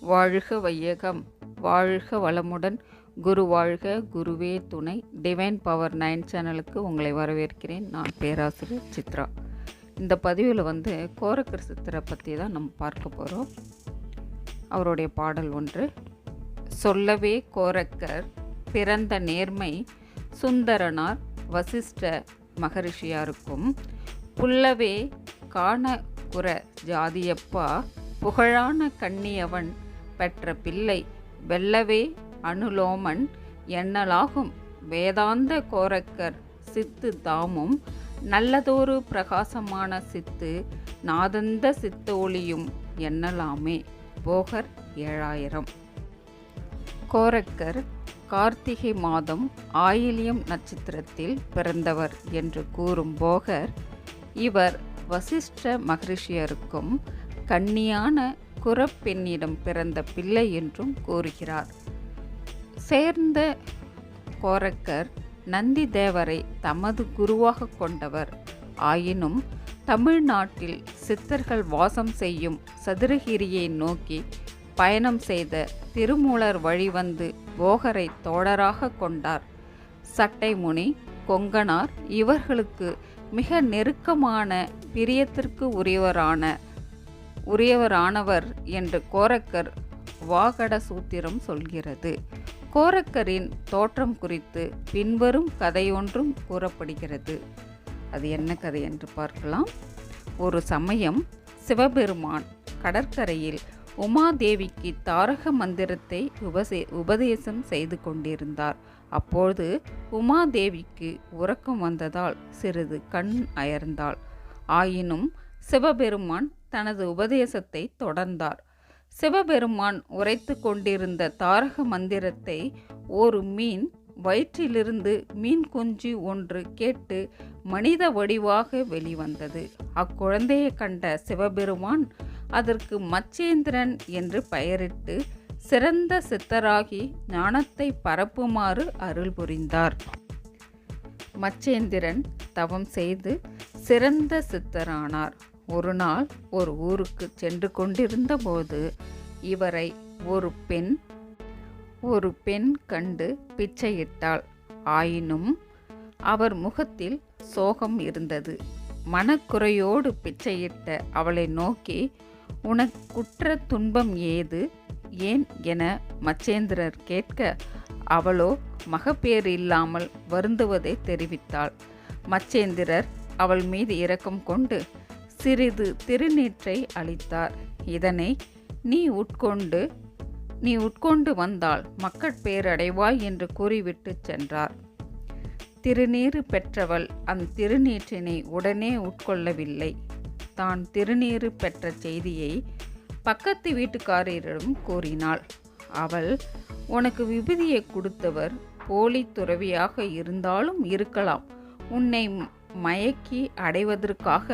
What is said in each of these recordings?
வாழ்க வையகம் வாழ்க வளமுடன். குரு வாழ்க குருவே துணை. டிவைன் பவர் நைன் சேனலுக்கு உங்களை வரவேற்கிறேன். நான் பேராசிரியர் சித்ரா. இந்த பதிவில் வந்து கோரக்கர் சித்தரை பற்றி தான் நம்ம பார்க்க போகிறோம் அவருடைய பாடல் ஒன்று சொல்லவே கோரக்கர் பிறந்த நேர்மை சுந்தரனார் வசிஷ்ட மகரிஷியாருக்கும். புல்லவே காண குற ஜாதியப்பா புகழான கண்ணியவன் பெற்ற பிள்ளை வெல்லவே அனுலோமன் எண்ணலாகும் வேதாந்த கோரக்கர் சித்து தாமும் நல்லதொரு பிரகாசமான சித்து நாதந்த சித்தோழியும் எண்ணலாமே போகர் ஏழாயிரம். கோரக்கர் கார்த்திகை மாதம் ஆயிலியம் நட்சத்திரத்தில் பிறந்தவர் என்று கூறும் போகர் இவர் வசிஷ்ட மகரிஷியருக்கும் கன்னியான குரப்பெண்ணிடம் பிறந்த பிள்ளை என்றும் கூறுகிறார். சேர்ந்த கோரக்கர் நந்தி தேவரை தமது குருவாக கொண்டவர். ஆயினும் தமிழ்நாட்டில் சித்தர்கள் வாசம் செய்யும் சதுரகிரியை நோக்கி பயணம் செய்த திருமூலர் வழிவந்து போகரை தோழராக கொண்டார். சட்டைமுனி கொங்கனார் இவர்களுக்கு மிக நெருக்கமான பிரியத்திற்கு உரியவரான உரியவரானவர் என்று கோரக்கர் வாகட சூத்திரம் சொல்கிறது. கோரக்கரின் தோற்றம் குறித்து பின்வரும் கதையொன்றும் கூறப்படுகிறது. அது என்ன கதை என்று பார்க்கலாம். ஒரு சமயம் சிவபெருமான் கடற்கரையில் உமாதேவிக்கு தாரக மந்திரத்தை உபசே உபதேசம் செய்து கொண்டிருந்தார். அப்பொழுது உமாதேவிக்கு உறக்கம் வந்ததால் சிறிது கண் அயர்ந்தாள். ஆயினும் சிவபெருமான் தனது உபதேசத்தை தொடர்ந்தார். சிவபெருமான் உரைத்து கொண்டிருந்த தாரக மந்திரத்தை ஒரு மீன் வயிற்றிலிருந்து மீன் குஞ்சு ஒன்று கேட்டு மனித வடிவாக வெளிவந்தது. அக்குழந்தையை கண்ட சிவபெருமான் அதற்கு மச்சேந்திரன் என்று பெயரிட்டு சிறந்த சித்தராகி ஞானத்தை பரப்புமாறு அருள் புரிந்தார். மச்சேந்திரன் தவம் செய்து சிறந்த சித்தரானார். ஒரு நாள் ஒரு ஊருக்கு சென்று கொண்டிருந்த போது இவரை ஒரு பெண் ஒரு பெண் கண்டு பிச்சையிட்டாள். ஆயினும் அவர் முகத்தில் சோகம் இருந்தது. மனக்குறையோடு பிச்சையிட்ட அவளை நோக்கி உனக்குற்ற துன்பம் ஏது? ஏன் என மச்சேந்திரர் கேட்க அவளோ மகப்பேறு இல்லாமல் வருந்துவதை தெரிவித்தாள். மச்சேந்திரர் அவள் மீது இரக்கம் கொண்டு சிறிது திருநீற்றை அளித்தார். இதனை நீ உட்கொண்டு நீ உட்கொண்டு வந்தால் மக்கட்பேரடைவாய் என்று கூறிவிட்டு சென்றார். திருநீறு பெற்றவள் அந்த திருநீற்றினை உடனே உட்கொள்ளவில்லை. தான் திருநீறு பெற்ற செய்தியை பக்கத்து வீட்டுக்காரரிடம் கூறினாள். அவள் உனக்கு விபதியை கொடுத்தவர் போலி துறவியாக இருந்தாலும் இருக்கலாம். உன்னை மயக்கி அடைவதற்காக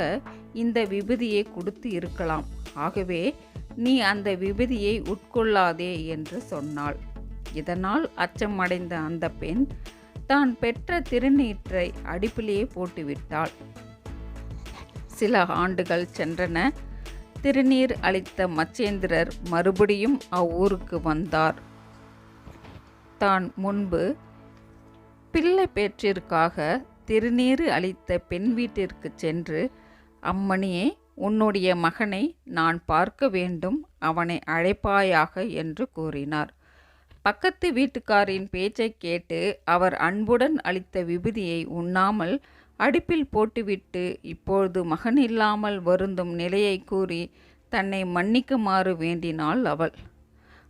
இந்த விபதியை கொடுத்து இருக்கலாம். ஆகவே நீ அந்த விபதியை உட்கொள்ளாதே என்று சொன்னாள். இதனால் அச்சமடைந்த அந்த பெண் தான் பெற்ற திருநீற்றை அடுப்பிலேயே போட்டுவிட்டாள். சில ஆண்டுகள் சென்றன. திருநீர் அளித்த மச்சேந்திரர் மறுபடியும் அவ்வூருக்கு வந்தார். தான் முன்பு பிள்ளை பேற்றிற்காக திருநீறு அளித்த பெண் வீட்டிற்கு சென்று அம்மணியே உன்னுடைய மகனை நான் பார்க்க வேண்டும் அவனை அழைப்பாயாக என்று கூறினார். பக்கத்து வீட்டுக்காரின் பேச்சை கேட்டு அவர் அன்புடன் அளித்த விபதியை உண்ணாமல் அடுப்பில் போட்டுவிட்டு இப்பொழுது மகன் இல்லாமல் வருந்தும் நிலையை கூறி தன்னை மன்னிக்குமாறு வேண்டினாள் அவள்.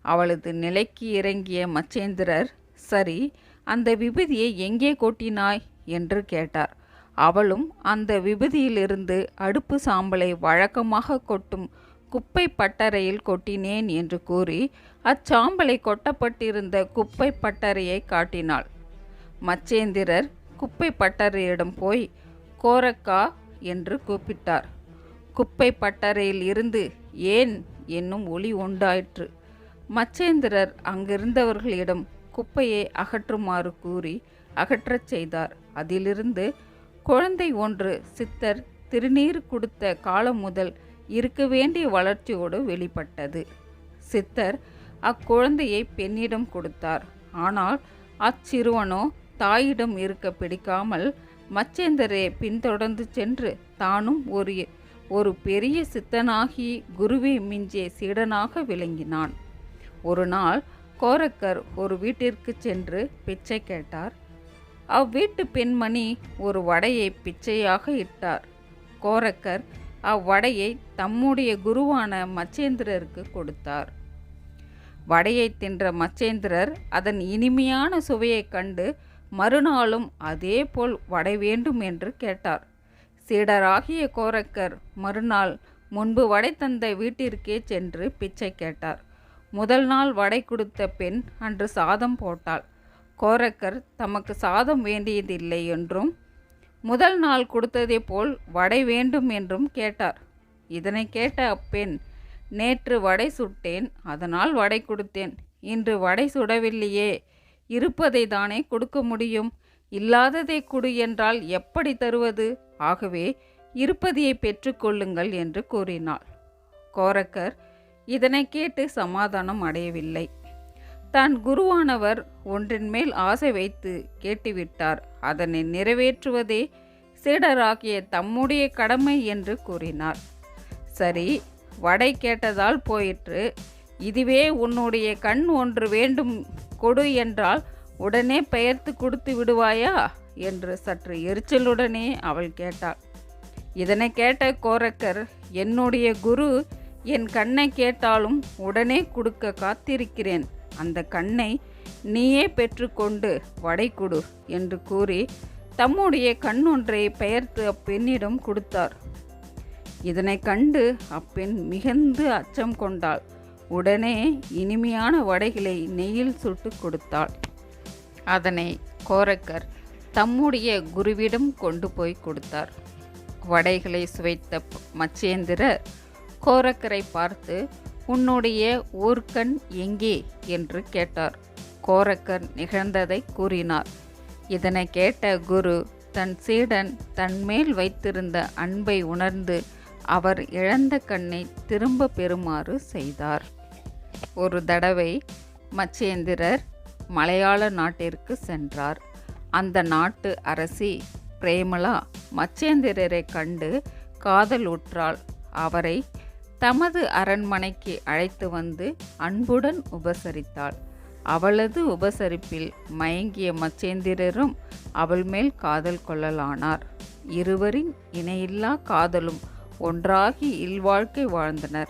அவளது நிலைக்கு இறங்கிய மச்சேந்திரர் சரி அந்த விபதியை எங்கே கொட்டினாய்? என்று கேட்டார். அவளும் அந்த விபதியிலிருந்து அடுப்பு சாம்பலை வழக்கமாக கொட்டும் குப்பை பட்டறையில் கொட்டினேன் என்று கூறி அச்சாம்பலை கொட்டப்பட்டிருந்த குப்பை பட்டறையை காட்டினாள். மச்சேந்திரர் குப்பை பட்டறையிடம் போய் கோரக்கா என்று கூப்பிட்டார். குப்பை பட்டறையில் இருந்து ஏன்? என்னும் ஒளி உண்டாயிற்று. மச்சேந்திரர் அங்கிருந்தவர்களிடம் குப்பையை அகற்றுமாறு கூறி அகற்றச் செய்தார். அதிலிருந்து குழந்தை ஒன்று சித்தர் திருநீர் கொடுத்த காலம் முதல் இருக்க வேண்டிய வளர்ச்சியோடு வெளிப்பட்டது. சித்தர் அக்குழந்தையை பெண்ணிடம் கொடுத்தார். ஆனால் அச்சிறுவனோ தாயிடம் இருக்க பிடிக்காமல் மச்சேந்தரே பின்தொடர்ந்து சென்று தானும் ஒரு ஒரு பெரிய சித்தனாகி குருவை மிஞ்சிய சீடனாக விளங்கினான். ஒரு நாள் கோரக்கர் ஒரு வீட்டிற்கு சென்று பிச்சை கேட்டார். அவ்வீட்டு பெண்மணி ஒரு வடையை பிச்சையாக இட்டார். கோரக்கர் அவ்வடையை தம்முடைய குருவான மச்சேந்திரருக்கு கொடுத்தார். வடையை தின்ற மச்சேந்திரர் அதன் இனிமையான சுவையைக் கண்டு மறுநாளும் அதேபோல் வடை வேண்டும் என்று கேட்டார். சீடராகிய கோரக்கர் மறுநாள் முன்பு வடை தந்த வீட்டிற்கே சென்று பிச்சை கேட்டார். முதல் நாள் வடை கொடுத்த பெண் அன்று சாதம் போட்டாள். கோரக்கர் தமக்கு சாதம் வேண்டியதில்லை என்றும் முதல் நாள் கொடுத்ததை போல் வடை வேண்டும் என்றும் கேட்டார். இதனை கேட்ட அப்பெண் நேற்று வடை சுட்டேன் அதனால் வடை கொடுத்தேன். இன்று வடை சுடவில்லையே. இருப்பதை தானே கொடுக்க முடியும். இல்லாததை கொடு என்றால் எப்படி தருவது? ஆகவே இருப்பதையை பெற்றுக்கொள்ளுங்கள் என்று கூறினாள். கோரக்கர் இதனை கேட்டு சமாதானம் அடையவில்லை. தான் குருவானவர் ஒன்றின் மேல் ஆசை வைத்து கேட்டுவிட்டார். அதனை நிறைவேற்றுவதே சீடராகிய தம்முடைய கடமை என்று கூறினார். சரி வடை கேட்டதால் போயிற்று. இதுவே உன்னுடைய கண் ஒன்று வேண்டும் கொடு என்றால் உடனே பெயர்த்து கொடுத்து விடுவாயா? என்று சற்று எரிச்சலுடனே அவள் கேட்டாள். இதனை கேட்ட கோரக்கர் என்னுடைய குரு என் கண்ணை கேட்டாலும் உடனே கொடுக்க காத்திருக்கிறேன். அந்த கண்ணை நீயே பெற்றுக்கொண்டு வடை கொடு என்று கூறி தம்முடைய கண்ணொன்றை பெயர்த்து அப்பெண்ணிடம் கொடுத்தார். இதனை கண்டு அப்பெண் மிகுந்து அச்சம் கொண்டாள். உடனே இனிமையான வடைகளை நெய்யில் சுட்டு கொடுத்தாள். அதனை கோரக்கர் தம்முடைய குருவிடம் கொண்டு போய் கொடுத்தார். வடைகளை சுவைத்த மச்சேந்திரர் கோரக்கரை பார்த்து உன்னுடைய ஊர்க்கண் எங்கே? என்று கேட்டார். கோரக்கர் நிகழ்ந்ததை கூறினார். இதனை கேட்ட குரு தன் சீடன் தன்மேல் வைத்திருந்த அன்பை உணர்ந்து அவர் இழந்த கண்ணை திரும்ப பெறுமாறு செய்தார். ஒரு தடவை மச்சேந்திரர் மலையாள நாட்டிற்கு சென்றார். அந்த நாட்டு அரசி பிரேமலா மச்சேந்திரரை கண்டு காதல் உற்றால் அவரை தமது அரண்மனைக்கு அழைத்து வந்து அன்புடன் உபசரித்தாள். அவளது உபசரிப்பில் மயங்கிய மச்சேந்திரரும் அவள் மேல் காதல் கொள்ளலானார். இருவரின் இணையில்லா காதலும் ஒன்றாகி இல்வாழ்க்கை வாழ்ந்தனர்.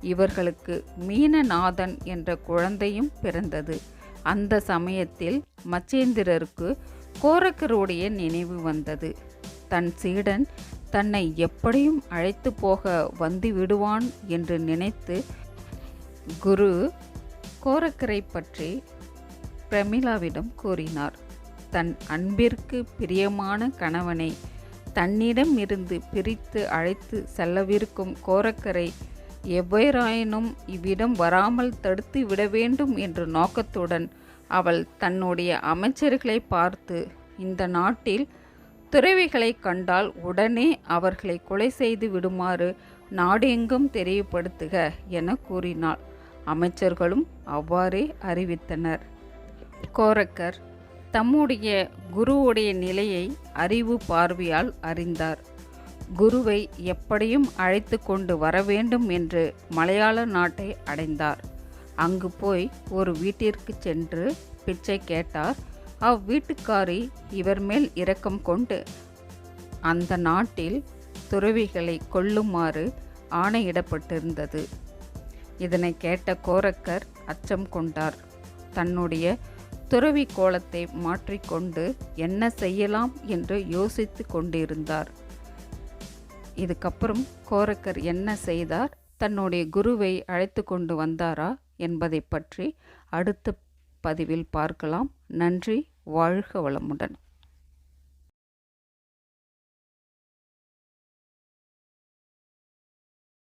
இவர்களுக்கு மீனநாதன் என்ற குழந்தையும் பிறந்தது. அந்த சமயத்தில் மச்சேந்திரருக்கு கோரக்கருடைய நினைவு வந்தது. தன் சீடன் தன்னை எப்படியும் அழைத்து போக வந்து விடுவான் என்று நினைத்து குரு கோரக்கரை பற்றி பிரமிளாவிடம் கூறினார். தன் அன்பிற்கு பிரியமான கணவனை தன்னிடம் இருந்து பிரித்து அழைத்து செல்லவிருக்கும் கோரக்கரை எவ்வாறாயினும் இவ்விடம் வராமல் தடுத்து விட வேண்டும் என்ற நோக்கத்துடன் அவள் தன்னுடைய அமைச்சர்களை பார்த்து இந்த நாட்டில் துறவிகளை கண்டால் உடனே அவர்களை கொலை செய்து விடுமாறு நாடெங்கும் தெரியப்படுத்துக என கூறினாள். அமைச்சர்களும் அவ்வாறே அறிவித்தனர். கோரக்கர் தம்முடைய குருவுடைய நிலையை அறிவு பார்வையால் அறிந்தார். குருவை எப்படியும் அழைத்து கொண்டு வர வேண்டும் என்று மலையாள நாட்டை அடைந்தார். அங்கு போய் ஒரு வீட்டிற்கு சென்று பிச்சை கேட்டார். அவ்வீட்டுக்காரி இவர் மேல் இரக்கம் கொண்டு அந்த நாட்டில் துறவிகளை கொல்லுமாறு ஆணையிடப்பட்டிருந்தது. இதனை கேட்ட கோரக்கர் அச்சம் கொண்டார். தன்னுடைய துறவி கோலத்தை மாற்றிக்கொண்டு என்ன செய்யலாம் என்று யோசித்து கொண்டிருந்தார். இதுக்கப்புறம் கோரக்கர் என்ன செய்தார்? தன்னுடைய குருவை அழைத்து கொண்டு வந்தாரா என்பதை பற்றி அடுத்த பதிவில் பார்க்கலாம். நன்றி. வாழ்க வளமுடன்.